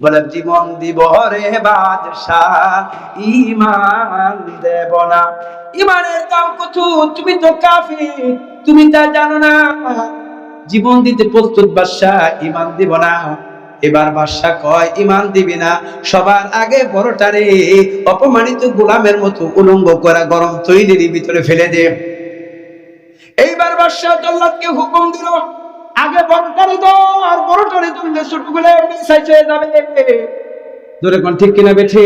বলে, জীবন দিব রে বাদশাহ ইমান দেব না। ইমানের দাম কত? তুমি তো কাফি তুমি তা জানো না। জীবন দিতে প্রস্তুত বাদশাহ ইমান দিব না। এবার বাদশাহ কয় ইমান দিবি না। সবার আগে বড়টারে অপমানিত গোলামের মতো উলঙ্গ করা গরম তৈরির ভিতরে ফেলে দে। এইবার বাদশাহ জল্লাদকে হুকুম দিল আগে বড়টারে দাও আর বড়টারে তুললে ছোটগুলো হয়ে যাবে। ধরে কোন ঠিক কিনা বেঠে?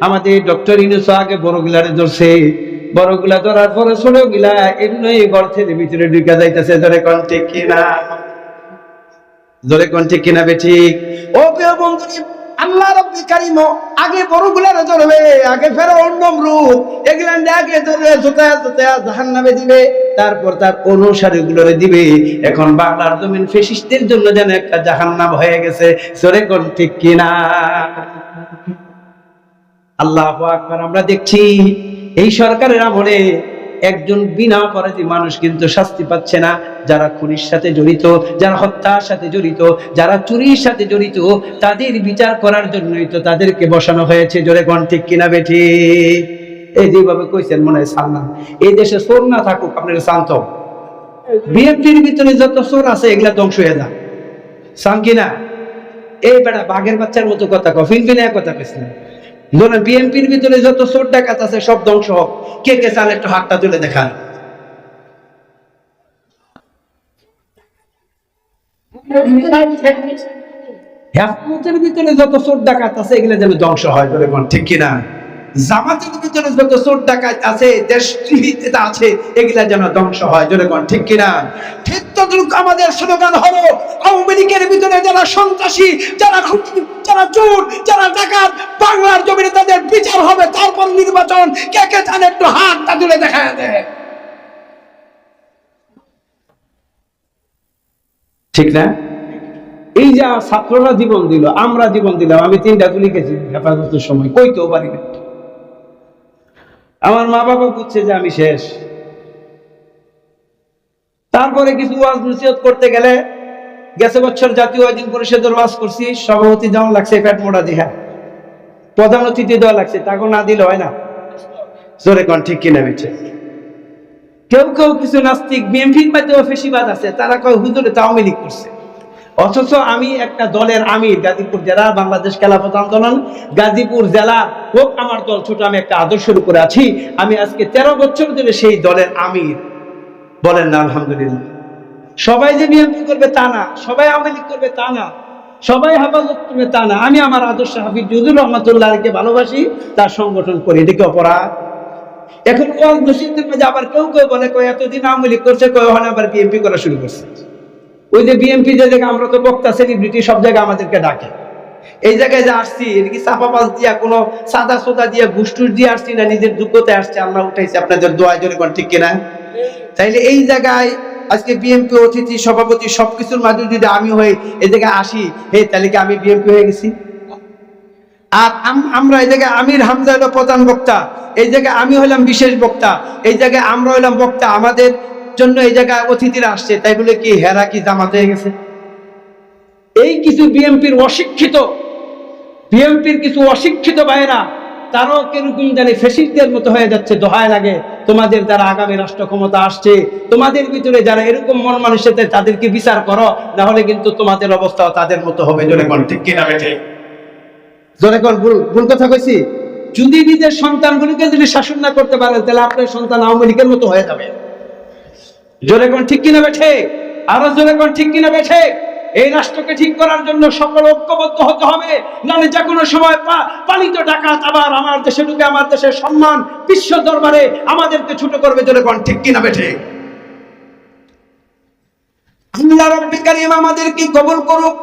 আমাদের ডক্টর ইনুস আগে বড়গুলারে ধরছে। বড়গুলা ধরার পরে ছোট গিলা এমনি ঘর থেকে ভিতরে ঢুকে যাইতেছে। ধরে কোন ঠিক কিনা? ধরে কোন ঠিক কিনা বেঠিক ও প্রিয় বন্ধুরি আল্লাহ কারিম, আগে বড়গুলারে আগে আগে ধরে জাহান্নামে দিবে, তারপর তার অনুসারী গুলোরে দিবে। এখন বাংলার জমিন ফেসিস্টের জন্য যেন একটা জাহান্নাম হয়ে গেছে সরে কোন ঠিক কিনা? আল্লাহ আকবার, আমরা দেখছি এই সরকারের আমলে একজন বিনা অপরাধী মানুষ কিন্তু শাস্তি পাচ্ছে না। যারা খুনির সাথে জড়িত, যারা হত্যার সাথে জড়িত, যারা চুরির সাথে জড়িত, তাদের বিচার করার জন্যই তো তাদেরকে বসানো হয়েছে। জোরে কোন ঠিক কিনা বেঠি? এই যেভাবে কইছেন মনে হয় সালমান। এই দেশে চোর না থাকুক, আপনার শান্ত। বিএনপির ভিতরে যত চোর আছে, এগুলা ধ্বংস হয়ে যায় সাম কিনা? এই বেড়া বাঘের বাচ্চার মতো কথা কফিন ফিনফিনে কথা পেছিল ধরেন বিএনপির ভিতরে যত চোর ডাকাত আছে, সব ধ্বংস হোক। কে কে চান একটু হাতটা তুলে দেখান। ভিতরে যত চোর ডাকাত আছে, এগুলো যেন ধ্বংস হয় বলে ঠিক কিনা? জামাতের ভিতরে যত চোর ডাকাত আছে, দেশ আছে, এগুলা যেন ধ্বংস হয়। কোন ঠিক কিনা? ঠিক তদ্রুপ আমাদের স্লোগান হলো, আওয়ামী ভিতরে যারা সন্ত্রাসী, যারা যারা চোর, যারা ডাকাত, বাংলার জমিনে তাদের বিচার হবে, তারপর নির্বাচন, কে কে চান একটু হাত তা তুলে দেখা দেয় ঠিক না? এই যা ছাত্ররা জীবন দিল, আমরা জীবন দিলাম, আমি তিনটা তুলি গেছি হেফাজতের সময়। কইতেও পারি না। আমার মা বাবা বুঝছে যে আমি শেষ। তারপরে কিছু ওয়াজ নসিহত করতে গেলে গেছে বছর জাতীয় আইন পরিষদের ওয়াজ করছি, সভাপতি যেমন লাগছে পেট মোটা দিহা। প্রধান অতিথি দেওয়া লাগছে, তাকে না দিলে হয় না। জোরে কন, ঠিক কিনা বেছে কেউ কেউ কিছু নাস্তিক বিএমপির মধ্যেও ফেসিবাদ আছে, তারা কয়, হুজুরে তো আওয়ামী করছে। অথচ আমি একটা দলের আমির, গাজীপুর জেলা, বাংলাদেশ খেলাফত আন্দোলন, গাজীপুর জেলা হোক, আমার দল ছোট, আমি একটা আদর্শের উপরে আছি। আমি আজকে তেরো বছর ধরে সেই দলের আমির। বলেন না, আলহামদুলিল্লাহ। সবাই যে বিএনপি করবে তা না, সবাই আওয়ামী লীগ করবে তা না, সবাই হেফাজত করবে তা না। আমি আমার আদর্শ হাফিজ জুদুর রহমতুল্লাহকে ভালোবাসি, তার সংগঠন করি এদিকে অপরাধ? এখন ওয়াজ মসজিদের মধ্যে আবার কেউ কেউ বলে, কয়, এতদিন আওয়ামী লীগ করছে, কয়, ওখানে আবার বিএনপি করা শুরু করছে। ওই যে বিএনপি যে জায়গায় আমরা তো বক্তা সেলিব্রিটি সব জায়গায় আমাদেরকে ডাকে। এই জায়গায় যে আসছি, এটা কি চাপা পাস দিয়া, কোনো সাদা সোদা দিয়া ঘুষটুস দিয়ে আসছি না, নিজের যোগ্যতায় আসছে? আমরা উঠাইছি আপনাদের দোয়া কোন ঠিক কিনা? তাইলে এই জায়গায় আজকে বিএনপি অতিথি, সভাপতি সবকিছুর মাঝে যদি আমি হয়ে এই জায়গায় আসি, হে তাহলে কি আমি বিএনপি হয়ে গেছি? আর আমরা এই জায়গায় আমির হামজা হলো প্রধান বক্তা, এই জায়গায় আমি হলাম বিশেষ বক্তা, এই জায়গায় আমরা হলাম বক্তা। আমাদের জন্য এই জায়গায় অতিথিরা আসছে তাই বলে কি হেরা কি জামাত হয়ে গেছে? এই কিছু বিএনপির অশিক্ষিত বিএনপির কিছু অশিক্ষিত ভাইয়েরা তারাও কীরকম জানি ফেসিস্টদের মতো হয়ে যাচ্ছে দোহায় লাগে তোমাদের যারা আগামী রাষ্ট্র ক্ষমতা আসছে তোমাদের ভিতরে যারা এরকম মন মানুষের তাদেরকে বিচার করো না হলে কিন্তু তোমাদের অবস্থাও তাদের মতো হবে। জোরে কোন ঠিক কিনা বেঠে? জোরে কোন ভুল ভুল কথা কইছি। যদি নিজের সন্তানগুলোকে যদি শাসন না করতে পারেন তাহলে আপনার সন্তান আওয়ামী লীগের মতো হয়ে যাবে। জোরে কোন ঠিক কিনা বেঠে? আরও জোরে কোন ঠিক কিনা বেঠে? এই রাষ্ট্রকে ঠিক করার জন্য সকল ঐক্যবদ্ধ হতে হবে। নাহলে যে কোনো সময় পালিত ডাকাত আবার আমার দেশে ঢুকে আমার দেশের সম্মান বিশ্ব দরবারে আমাদেরকে ছোট করবে। জোরে কোন ঠিক কিনা বেঠে? কারীম আমাদেরকে কবুল করুক।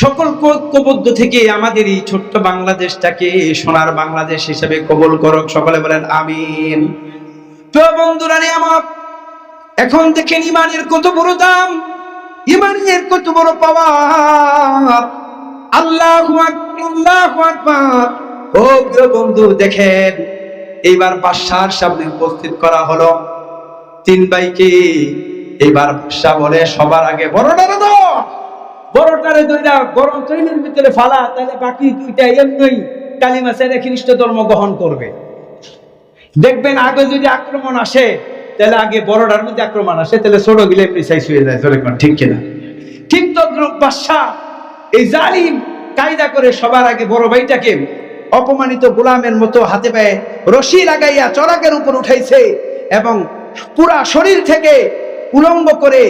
সকল ঐক্যবদ্ধ থেকে আমাদের এই ছোট্ট বাংলাদেশটাকে সোনার বাংলাদেশ হিসেবে কবুল করুক। সকলে বলেন, আমিন। তো বন্ধুরা আমার এখন দেখেন ইমানের কত বড় দাম, ইমানের কত বড় পাওয়ার। আল্লাহ আল্লাহ ও প্রিয় বন্ধু, দেখেন, এইবার বাদশার সামনে উপস্থিত করা হলো। তিন ভাইকে এইবার বাদশা বলে, সবার আগে বড় দাদা বড়টারে দুইটা গরম তৈলের ভিতরে ফালা, তাহলে বাকি দুইটা এমনি কালিমা ছেড়ে খ্রিস্ট ধর্ম গ্রহণ করবে। দেখবেন আগে যদি আক্রমণ আসে তাহলে আগে বড়টার মধ্যে আক্রমণ আসে, তাহলে ছোট গিলে এমনি সাইজ হয়ে যায় কোন, ঠিক কিনা? ঠিক তদ্রুপ বাদশাহ, এই জালিম কায়দা করে সবার আগে বড় ভাইটাকে অপমানিত গোলামের মতো হাতে পায়ে রশি লাগাইয়া চড়াকের উপর উঠাইছে এবং পুরা শরীর থেকে উলঙ্গ করে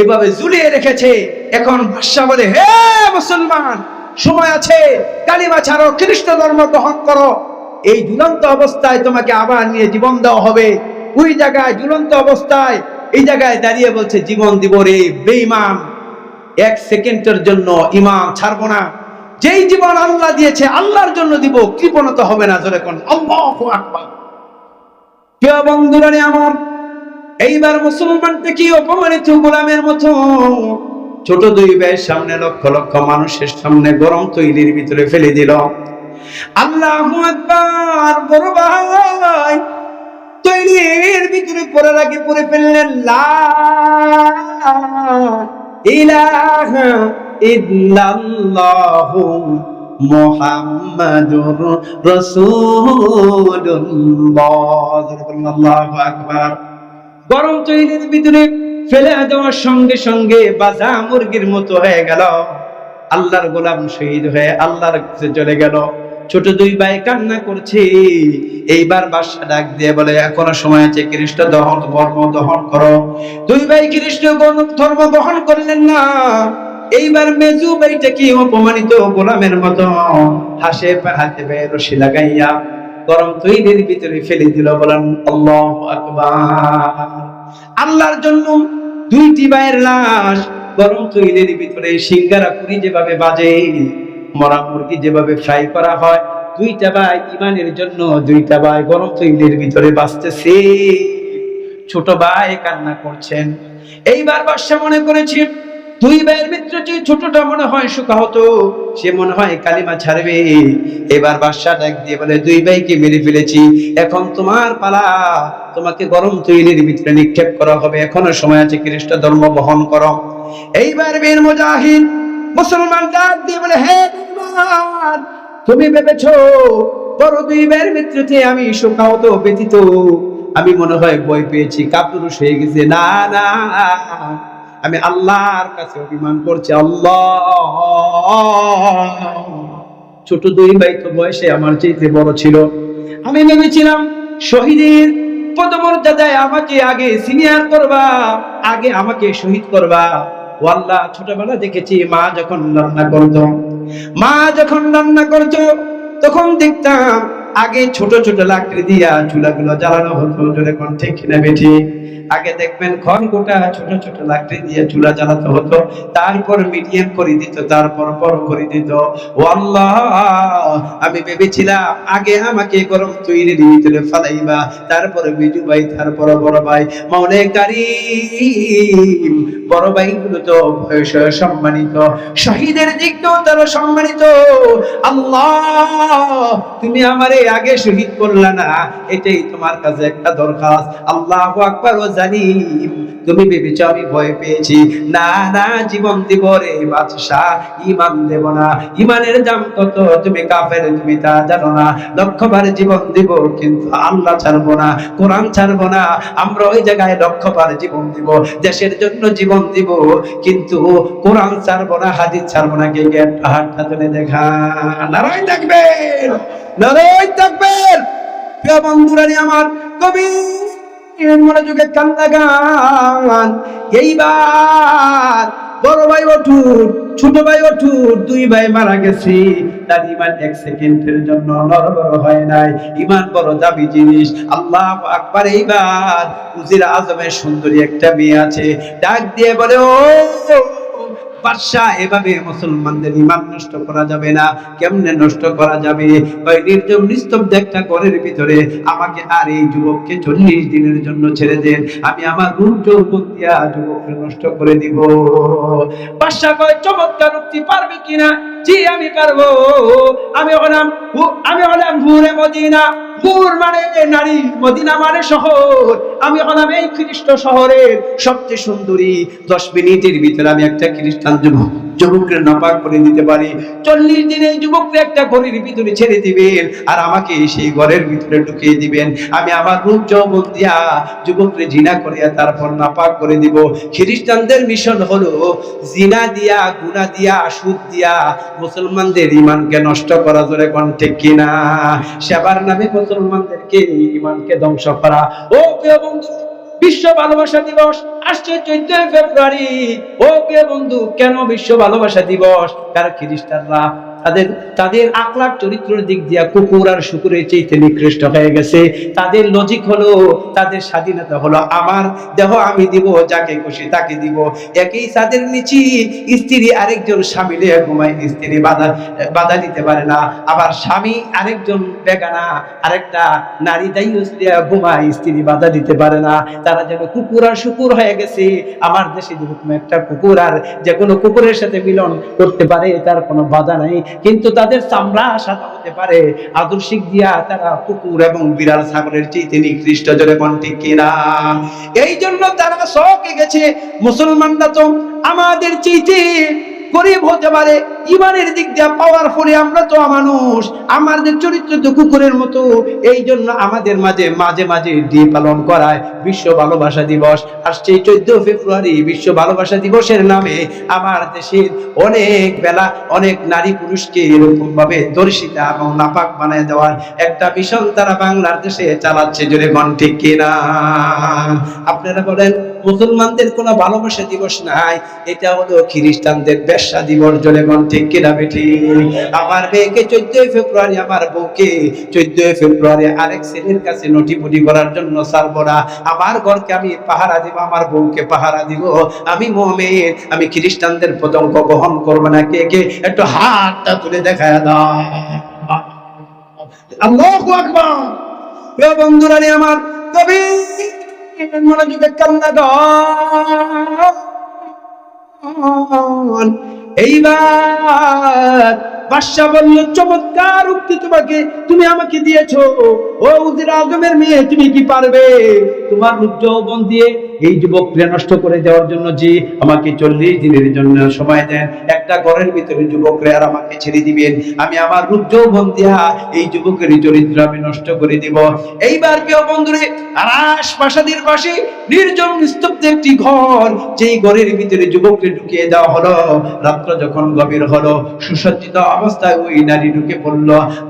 এভাবে ঝুলিয়ে রেখেছে। এখন বাদশাহ বলে, হে মুসলমান, সময় আছে, কালিমা ছাড়ো খ্রিস্ট ধর্ম গ্রহণ করো। এই দুরন্ত অবস্থায় তোমাকে আবার নিয়ে জীবন দেওয়া হবে। ওই জায়গায় ঝুলন্ত অবস্থায় এই জায়গায় দাঁড়িয়ে বলছে, জীবন দিব রে বেঈমান। এক সেকেন্ডের জন্য ইমাম ছাড়বো না। যেই জীবন আল্লাহ দিয়েছে, আল্লাহর জন্য দিব। কৃপণতা হবে না জোরে কোন। আল্লাহু আকবার। প্রিয় বন্ধুরা আমার, এইবার মুসলমানটা কি অপমানিত গোলামের মতো ছোট দুই ভাইয়ের সামনে লক্ষ লক্ষ মানুষের সামনে গরম তৈরির ভিতরে ফেলে দিল। আল্লাহ আকবার, বড় ভাই। ভিতরে পড়ার আগে ফেললেন গরম তৈরির ভিতরে ফেলে দেওয়ার সঙ্গে সঙ্গে বাজা মুরগির মতো হয়ে গেল। আল্লাহর গোলাম শহীদ হয়ে আল্লাহর চলে গেল। ছোট দুই ভাই কান্না করছে। এইবার বাদশা ডাক দিয়ে বলে, এখনও সময় আছে খ্রিস্ট দহন, ধর্ম দহন করো। দুই ভাই খ্রিস্ট ধর্ম গ্রহণ করলেন না। এইবার মেজু ভাইটা কি অপমানিত গোলামের মতো হাসে হাতে পায়ে রশি লাগাইয়া গরম তৈরির ভিতরে ফেলে দিল বলেন আল্লাহ আকবার। আল্লাহর জন্য দুইটি ভাইয়ের লাশ গরম তৈরির ভিতরে সিঙ্গারা পুরি যেভাবে বাজে মরা মুরগি যেভাবে ফ্রাই করা হয়, দুইটা ভাই ইমানের জন্য দুইটা ভাই গরম তৈরির ভিতরে বাঁচতেছে। ছোট ভাই কান্না করছেন। এইবার বাদশা মনে করেছি দুই ভাইয়ের ভিতরে যে ছোটটা মনে হয় সুখা হতো সে মনে হয় কালিমা ছাড়বে। এবার বাদশা ডাক দিয়ে বলে, দুই ভাইকে মেরে ফেলেছি, এখন তোমার পালা, তোমাকে গরম তৈলের ভিতরে নিক্ষেপ করা হবে, এখনও সময় আছে খ্রিস্ট ধর্ম বহন করো। এইবার বীর মুজাহিদ মুসলমান ডাক দিয়ে বলে, হে বেঈমান, তুমি ভেবেছো বড় দুই ভাইয়ের ভিতরে আমি সুখাহত ব্যতীত আমি মনে হয় বই পেয়েছি কাপুরুষ হয়ে গেছে। না না আমি আল্লাহর কাছে অভিমান করছি। আল্লাহ। ছোট দুই ভাই তো বয়সে আমার চাইতে বড় ছিল। আমি ভেবেছিলাম শহীদের পদমর্যাদায় আমাকে আগে সিনিয়র করবা আগে আমাকে শহীদ করবা। ও আল্লাহ ছোটবেলা দেখেছি মা যখন রান্না করত মা যখন রান্না করতো, তখন দেখতাম আগে ছোট ছোট লাকড়ি দিয়া চুলাগুলো জ্বালানো হতো। কোন ঠিক কিনা বেঠি আগে দেখবেন খন গোটা ছোট ছোট লাকড়ি দিয়ে চুলা জ্বালাতে হতো, তারপর মিডিয়াম করে দিত, তারপর বড় করে দিত। ও আল্লাহ আমি ভেবেছিলাম, আগে আমাকে গরম তৈরির ভিতরে ফালাইবা, তারপরে বিজু ভাই, তারপর বড় ভাই। মনে কারিম, বড় ভাইগুলো তো বয়স সম্মানিত, শহীদের দিক তো তারা সম্মানিত। আল্লাহ, তুমি আমারে আগে শহীদ করলা না, এটাই তোমার কাছে একটা দরখাস্ত। আল্লাহ আকবার ও তুমি ভেবেছ আমি ভয় পেয়েছি। না না, জীবন দিব রে বাদশাহ ইমান দেব না। ইমানের দাম কত, তুমি কাফের, তুমি তা জানো না। লক্ষবার জীবন দিব, কিন্তু আল্লাহ ছাড়বো না, কোরআন ছাড়বো না। আমরা ওই জায়গায় লক্ষবার জীবন দিব, দেশের জন্য জীবন দিব, কিন্তু কোরআন ছাড়বো না, হাদিস ছাড়বো না। কে একটা হাতটা তুলে দেখা নারায় থাকবেন নারায় থাকবেন। প্রিয় বন্ধুরানি আমার, কবি মনোযোগে কান গান এইবার বড় ভাই ওঠুন ছোট ভাই ওঠুন দুই ভাই মারা গেছে। তার ইমান এক সেকেন্ডের জন্য নরবর হয় নাই। ইমান বড় দাবি জিনিস। আল্লাহ আকবার। এইবার উজির আজমের সুন্দরী একটা মেয়ে আছে। ডাক দিয়ে বলে, ও বাদশাহ, এভাবে মুসলমানদের ইমান নষ্ট করা যাবে না। কেমনে নষ্ট করা যাবে? ওই নির্জন নিস্তব্ধ একটা ঘরের ভিতরে আমাকে আর এই যুবককে চল্লিশ দিনের জন্য ছেড়ে দেন। আমি আমার রূপ যৌবন দিয়া যুবককে নষ্ট করে দিব। বাদশাহ কয়, চমৎকার উক্তি পারবে কিনা? জি, আমি পারব। আমি হলাম আমি হলাম হুরে মদিনা। নূর মানে নারী, মদিনা মানে শহর। আমি হলাম এই খ্রিস্ট শহরের সবচেয়ে সুন্দরী। দশ মিনিটের ভিতরে আমি একটা খ্রিস্টান যুবক, যুবককে নাপাক করে দিতে পারি। চল্লিশ দিনে যুবককে একটা ঘরের ভিতরে ছেড়ে দিবেন আর আমাকে সেই ঘরের ভিতরে ঢুকিয়ে দিবেন। আমি আমার রূপ যৌবন দিয়া যুবককে জিনা করিয়া তারপর নাপাক করে দিব। খ্রিস্টানদের মিশন হলো জিনা দিয়া গুনা দিয়া, সুদ দিয়া। মুসলমানদের ইমানকে নষ্ট করা জোরে কোন কিনা? সেবার নামে মুসলমানদেরকে ইমানকে ধ্বংস করা। ও প্রিয় বন্ধু, বিশ্ব ভালোবাসা দিবস আসছে চোদ্দই ফেব্রুয়ারি। ও প্রিয় বন্ধু, কেন বিশ্ব ভালোবাসা দিবস? কারণ খ্রিস্টানরা তাদের তাদের আকলাক চরিত্রের দিক দিয়া কুকুর আর শুকুরের চেয়ে নিকৃষ্ট হয়ে গেছে। তাদের লজিক হলো, তাদের স্বাধীনতা হলো আমার। দেহ আমি দিব, যাকে খুশি তাকে দিব। একই তাদের নিচি স্ত্রী আরেকজন স্বামীলে ঘুমায়, স্ত্রী বাধা বাধা দিতে পারে না। আবার স্বামী আরেকজন বেগানা, আরেকটা নারী দায়ী ঘুমায়, স্ত্রী বাধা দিতে পারে না। তারা যেন কুকুর আর শুকুর হয়ে গেছে। আমার দেশে যেরকম একটা কুকুর আর যে কোনো কুকুরের সাথে মিলন করতে পারে, তার কোনো বাধা নাই। কিন্তু তাদের চামড়া সাদা হতে পারে। আদর্শিক দিয়া তারা কুকুর এবং বিড়াল ছাগলের চেয়ে নিকৃষ্ট জনে কোন ঠিক কিনা। এই জন্য তারা শখে গেছে, মুসলমানরা তো আমাদের চেয়েতে গরিব হতে পারে, ইমানের দিক দিয়ে পাওয়ারফুলি আমরা তো মানুষ আমাদের চরিত্র তো কুকুরের মতো। এই জন্য আমাদের মাঝে মাঝে মাঝে ডে পালন করায় বিশ্ব ভালোবাসা দিবস। আসছে চোদ্দ ফেব্রুয়ারি বিশ্ব ভালোবাসা দিবসের নামে আমার দেশের অনেক বেলা অনেক নারী পুরুষকে এরকম ভাবে দর্শিতা এবং নাপাক বানায় দেওয়ার একটা মিশন তারা বাংলার দেশে চালাচ্ছে। জোরে গণ ঠিক কিনা? আপনারা বলেন মুসলমানদের কোনো ভালোবাসা দিবস নাই। এটা হলো খ্রিস্টানদের বেশ্যা দিবস জলে গণ ঠিক কিনা বেঠি? আমার মেয়েকে চোদ্দই ফেব্রুয়ারি আমার বউকে চোদ্দই ফেব্রুয়ারি আরেক ছেলের কাছে নটিপুটি করার জন্য ছাড়বো না। আমার ঘরকে আমি পাহারা দিব, আমার বউকে পাহারা দিব। আমি মোহামের আমি খ্রিস্টানদের পতঙ্গ বহন করব না। কে কে? একটু হাতটা তুলে দেখা দাও। আল্লাহু আকবার। বন্ধুরা আমার কবি এইবার বাদশা বলল, চমৎকার উক্তি তোমাকে, তুমি আমাকে দিয়েছ। ও মেয়ে, তুমি কি পারবে? তোমার দিয়ে এই নষ্ট করে দেওয়ার জন্য যে আমাকে চল্লিশ দিনের জন্য সময় দেন, একটা ঘরের ভিতরে যুবকরে আর আমাকে ছেড়ে দিবেন। আমি আমার রূপ যৌবন দিয়া এই যুবকের চরিত্র আমি নষ্ট করে দিব। এইবার প্রিয় বন্ধুরে ঢুকে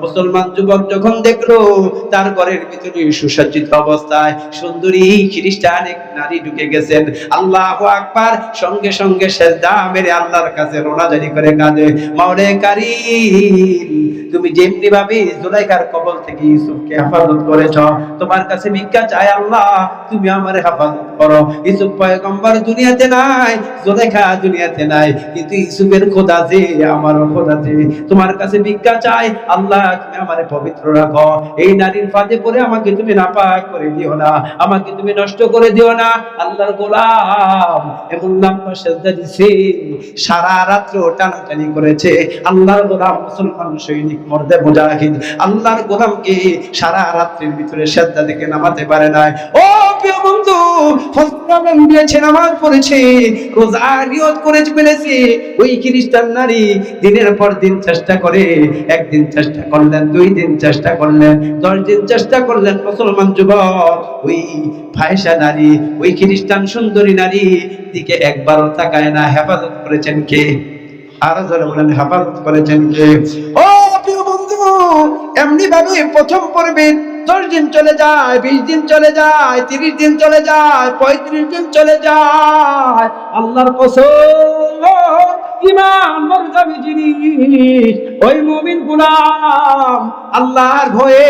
মুসলমান যুবক যখন দেখল, তার ঘরের ভিতরে সুসজ্জিত অবস্থায় সুন্দরী খ্রিস্টান এক নারী ঢুকে গেছেন। আল্লাহ আকবার, সঙ্গে সঙ্গে আল্লাহর কাছে রোনাজারি করে কাঁদে। মাওলে কারিম, তুমি যেমনি ভাবে জুলাইখার কবল থেকে ইউসুফকে হেফাজত করেছ, তোমার কাছে ভিক্ষা চাই আল্লাহ, তুমি আমার হেফাজত করো। ইউসুফ পয়গম্বর দুনিয়াতে নাই, জুলাইখা দুনিয়াতে নাই, কিন্তু ইউসুফের খোদা যে আমারও খোদা যে। তোমার কাছে ভিক্ষা চাই, আল্লাহ, তুমি আমারে পবিত্র রাখো। এই নারীর ফাঁদে পড়ে আমাকে তুমি নাপাক করে দিও না, আমাকে তুমি নষ্ট করে দিও না। আল্লাহর গোলাম এমন লম্বা সেজদা দিছে, সারা রাত্র টানাটানি করেছে। আল্লাহর গোলাম মুসলমান সৈনিক মর্দে মুজাহিদ। আল্লাহর গোলামকে সারা রাত্রির ভিতরে সেজদা থেকে নামাতে পারে নাই। ও প্রিয় বন্ধু ফজর দিয়েছে, নামাজ পড়েছে, রোজা নিয়ত করে ফেলেছে। ওই খ্রিস্টান নারী দিনের পর দিন চেষ্টা করে, একদিন চেষ্টা করলেন, দুই দিন চেষ্টা করলেন, দশ দিন চেষ্টা করলেন মুসলমান যুবক। ওই ফায়সা নারী, ওই খ্রিস্টান সুন্দরী নারী দিকে একবারও তাকায় না, হেফাজত করেছেন কে? আরও জোরে বলেন, হেফাজত করেছেন কে? ও প্রিয় বন্ধু এমনি ভাবে প্রথম পর্বে দশ দিন চলে যায়, বিশ দিন চলে যায়, তিরিশ দিন চলে যায়, পঁয়ত্রিশ দিন চলে যায়। আল্লাহর জিনিস, ওই মুমিন গুলাম আল্লাহর ভয়ে,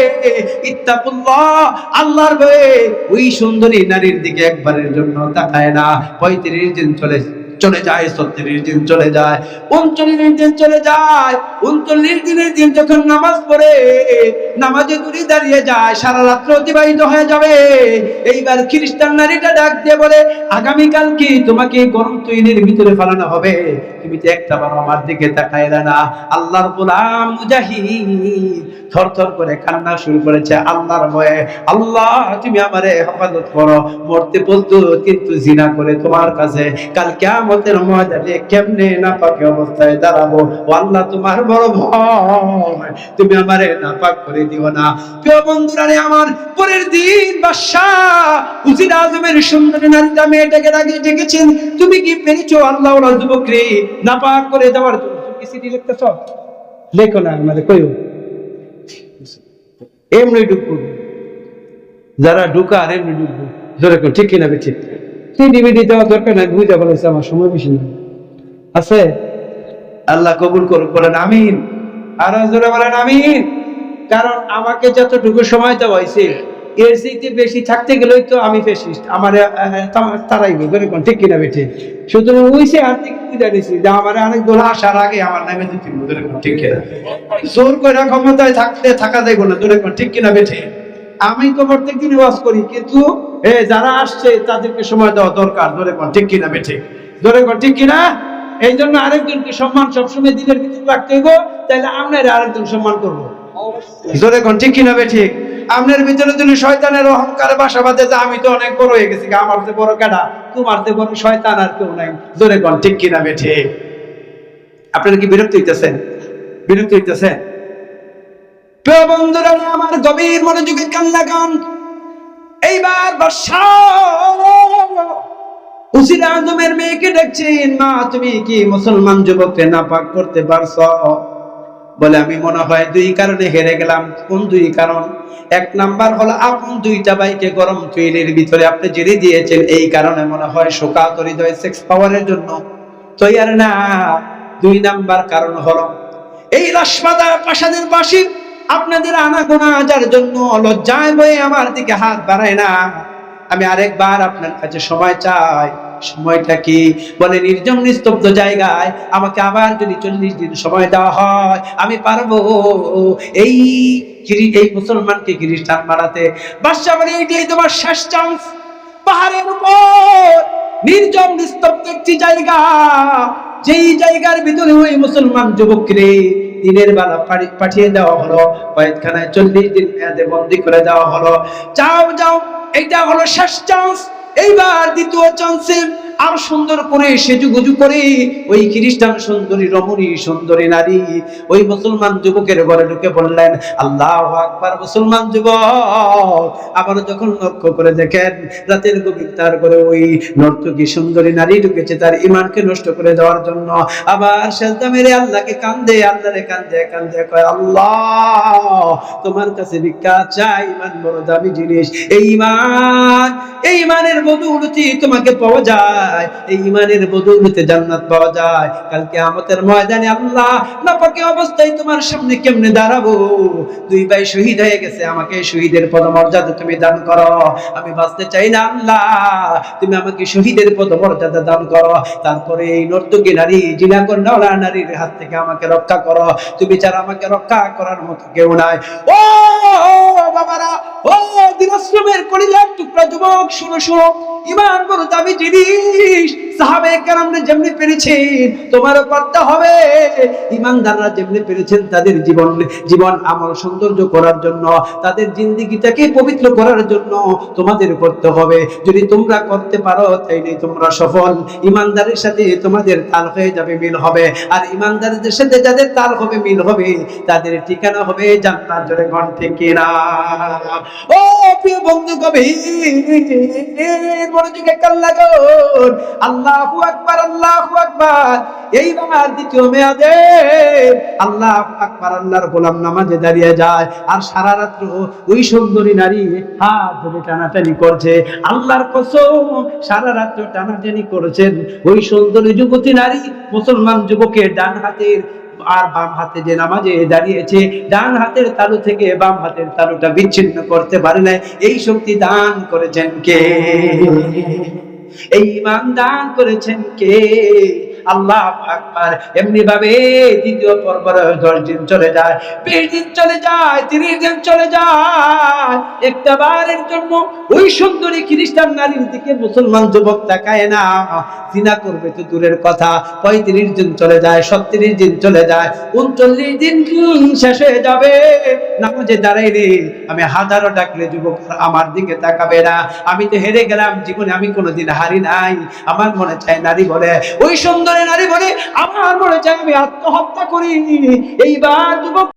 ইত্তাকুল্লাহ, আল্লাহর ভয়ে ওই সুন্দরী নারীর দিকে একবারের জন্য তাকায় না, পঁয়ত্রিশ দিন চলে চলে যায়, ছত্রিশ দিন চলে যায়, উনচল্লিশ দিন চলে যায়, উনচল্লিশ দিনের দিন যখন নামাজ পড়ে, নামাজে দূরে দাঁড়িয়ে যায়, সারা রাত্র অতিবাহিত হয়ে যাবে। এইবার খ্রিস্টান নারীটা ডাক দিয়ে বলে, আগামীকাল কি তোমাকে গরম তৈরির ভিতরে ফেলানো হবে? তুমি তো একটা বার আমার দিকে তাকায় না। আল্লাহর গোলাম মুজাহিদ থর থর করে কান্না শুরু করেছে আল্লাহর ভয়ে। আল্লাহ, তুমি আমারে হেফাজত করো। মরতে বলতো কিন্তু জিনা করে তোমার কাছে। কাল কিয়ামতের ময়দানে কেমনে না পাকে অবস্থায় দাঁড়াবো? আল্লাহ, তোমার বড় ভয়। তুমি আমারে নাপাক করে দিও না। প্রিয় বন্ধুরা রে আমার, পরের দিন বাদশাহ উজির আজমের সুন্দরী নারীটা মেয়েটাকে ডাকে ডেকেছেন। তুমি কি পেরেছ আল্লাহ যুবক রে নাপাক করে দেওয়ার জন্য? তুমি কি চিঠি লিখতেছ? লেখো না আমাদের কইও। এমনি ঢুকবো। যারা ঢুকার এমনি ঢুকবো। যেরকম ঠিক কিনা ঠিক তুই বিডি দেওয়া দরকার নাই? বুঝতে বলে আমার সময় বেশি না। আছে? আল্লাহ কবুল করুক, বলেন, আমিন। আর জোরে বলেন, আমিন। কারণ আমাকে যতটুকু সময় দেওয়া হয়েছে এর চাইতে বেশি থাকতে গেলেই তো আমি ফেসিস্ট আমার তারাই ধরে কোন ঠিক কিনা বেঠে? সুতরাং ওইসে আর থেকে বুঝা নিছি যে আমার অনেক দোল আসার আগে আমার নামে দুটি ধরে কোন ঠিক কিনা? জোর করে ক্ষমতায় থাকতে থাকা যায় না ধরে কোন ঠিক কিনা বেঠে? আমি তো প্রত্যেক দিন ওয়াজ করি কিন্তু এ যারা আসছে তাদেরকে সময় দেওয়া দরকার ধরে কোন ঠিক কিনা বেঠে? ধরে কোন ঠিক কিনা? এই জন্য আরেকজনকে সম্মান সবসময় দিনের ভিতরে রাখতে হইব তাহলে আপনার আরেকজন সম্মান করব। জোরে কোন ঠিক কিনা বে ঠিক আপনার ভিতরে যদি শয়তানের অহংকার বাসা বাঁধে, যে আমি তো অনেক বড় হয়ে গেছি আমার যে বড় কাটা তোমার যে বড় শয়তান আর কেউ নাই। জোরে কোন, ঠিক কিনা বে ঠিক আপনারা কি বিরক্ত হইতেছেন? বিরক্ত হইতেছেন? আমার গভীর মনোযোগের কান্না গান এইবার বর্ষা। মেয়েকে দেখছেন, মা, তুমি কি মুসলমান যুবককে নাপাক করতে পারছ? বলে, আমি মনে হয় দুই কারণে হেরে গেলাম। কোন দুই কারণ? এক নাম্বার হলো, আপন দুইটা বাইকে গরম তৈরির ভিতরে আপনি জেরে দিয়েছেন। এই কারণে মনে হয় শোকাতরিত হয়ে সেক্স পাওয়ারের জন্য তৈয়ার না। দুই নাম্বার কারণ হলো, এই রাসমাদা প্রাসাদের পাশে আপনাদের আনাগোনা আজার জন্য লজ্জায় বয়ে আমার দিকে হাত বাড়ায় না। আমি আরেকবার আপনার কাছে সময় চাই। সময়টা কি? বলে নির্জন নিস্তব্ধ জায়গায় আমাকে আবার যদি চল্লিশ দিন সময় দেওয়া হয়, আমি পারব। এই এই মুসলমানকে খ্রিস্টান বানাতে। বাদশা বলে এইটাই তোমার শেষ চান্স পাহাড়ের উপর নির্জন নিস্তব্ধ একটি জায়গা। যেই জায়গার ভিতরে ওই মুসলমান যুবকরে দিনের বেলা পাঠিয়ে দেওয়া হলো। কয়েকখানায় চল্লিশ দিন মেয়াদে বন্দি করে দেওয়া হলো। যাও যাও এইটা হলো শেষ চান্স এইবার দ্বিতীয় চান্সে আর সুন্দর করে সেজুগুজু করে, ওই খ্রিস্টান সুন্দরী, রমণী সুন্দরী নারী, ওই মুসলমান যুবকের ঘরে ঢুকে বললেন, আল্লাহ আকবার, মুসলমান যুবক, আবার যখন লক্ষ্য করে দেখেন, রাতের গভীর তার করে ওই নর্তকী সুন্দরী নারী ঢুকেছে তার ইমানকে নষ্ট করে দেওয়ার জন্য। আবার সেজদা মেরে আল্লাহকে কান্দে, আল্লাহরে কান্দে কান্দে কয়, আল্লাহ, তোমার কাছে ভিক্ষা চাই, ইমান বড় দামি জিনিস। এই ইমান এই ইমানের বদৌলতি তোমাকে পাওয়া যায়। এই ইমানের বদৌলতে জান্নাত পাওয়া যায়। কালকে ময়দানে আল্লাহ নাপাকে অবস্থায় তোমার সামনে কেমনে দাঁড়াবো? দুই ভাই শহীদ হয়ে গেছে, আমাকে শহীদের পদমর্যাদা তুমি দান করো। আমি বাঁচতে চাই না আল্লাহ, তুমি আমাকে শহীদের পদমর্যাদা দান করো। তারপরে এই নারী নারীর হাত থেকে আমাকে রক্ষা করো। তুমি যারা আমাকে রক্ষা করার মতো কেউ নাই। ও, বাবারা ও টুকরা যুবক, শুনো শুনো। ইমান দামি জিনিস। সাহাবে যেমনি পেরেছেন হবে। ইমানদাররা যেমনি পেরেছেন তাদের জীবন জীবন আমল সৌন্দর্য করার জন্য, তাদের জিন্দিগিটাকে পবিত্র করার জন্য তোমাদের করতে হবে। যদি তোমরা করতে পারো তাই তাইলে তোমরা সফল। ইমানদারের সাথে তোমাদের তাল হয়ে যাবে, মিল হবে। আর ইমানদারদের সাথে যাদের তাল হবে, মিল হবে, তাদের ঠিকানা হবে জান্নাত জোরে ঘন থেকে না ও প্রিয় বন্ধু গভীর, মনোযোগে আকবার আকবার। দ্বিতীয় মেয়াদে আল্লাহ আকবার, আল্লাহর গোলাম নামাজে দাঁড়িয়ে যায়। আর সারা রাত্র ওই সুন্দরী নারী হাত ধরে টানাটানি করছে। আল্লাহর কসম, সারা রাত্র টানাটানি করেছেন। ওই সুন্দরী যুবতী নারী, মুসলমান যুবকের ডান হাতের আর বাম হাতে যে নামাজে দাঁড়িয়েছে, ডান হাতের তালু থেকে বাম হাতের তালুটা বিচ্ছিন্ন করতে পারে না এই শক্তি দান করেছেন কে? এই ইমান দান করেছেন কে? আল্লাহ আকবার এমনি ভাবে দ্বিতীয় পর্বের দশ দিন চলে যায়, বিশ দিন চলে যায়, তিরিশ দিন চলে যায়। একটা বারের জন্য ওই সুন্দরী খ্রিস্টান নারীর দিকে মুসলমান যুবক তাকায় না। জিনা করবে তো দূরের কথা, পঁয়ত্রিশ দিন চলে যায়, ছত্রিশ দিন চলে যায়, উনচল্লিশ দিন শেষ হয়ে যাবে। নামাজে দাঁড়াই রে, আমি হাজারো ডাকলে যুবক আমার দিকে তাকাবে না। আমি তো হেরে গেলাম, জীবনে আমি কোনোদিন হারি নাই। আমার মনে চায় নারী বলে, ওই সুন্দরী নারী বলে আমার মনে যে আমি আত্মহত্যা করি এইবার যুবক